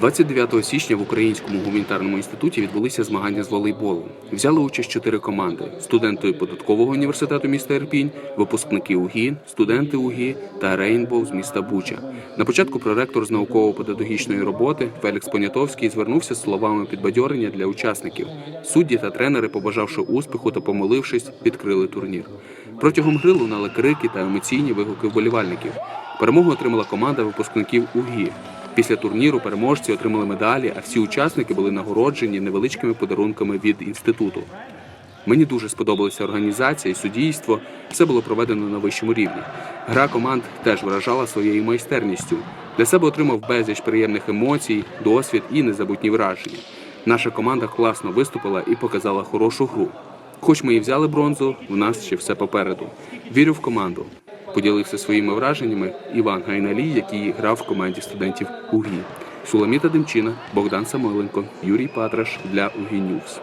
29 січня в Українському гуманітарному інституті відбулися змагання з волейболу. Взяли участь чотири команди: студенти податкового університету міста Ірпінь, випускники УГІ, студенти УГІ та Рейнбоу з міста Буча. На початку проректор з науково-педагогічної роботи Фелікс Понятовський звернувся з словами підбадьорення для учасників. Судді та тренери, побажавши успіху та помолившись, відкрили турнір. Протягом гри лунали крики та емоційні вигуки вболівальників. Перемогу отримала команда випускників УГІ. Після турніру переможці отримали медалі, а всі учасники були нагороджені невеличкими подарунками від інституту. Мені дуже сподобалася організація і суддійство. Все було проведено на вищому рівні. Гра команд теж вражала своєю майстерністю. Для себе отримав безліч приємних емоцій, досвід і незабутні враження. Наша команда класно виступила і показала хорошу гру. Хоч ми і взяли бронзу, в нас ще все попереду. Вірю в команду. Поділився своїми враженнями Іван Гайналій, який грав в команді студентів УГІ. Суламіта Демчина, Богдан Самойленко, Юрій Патраш для УГІ Ньюс.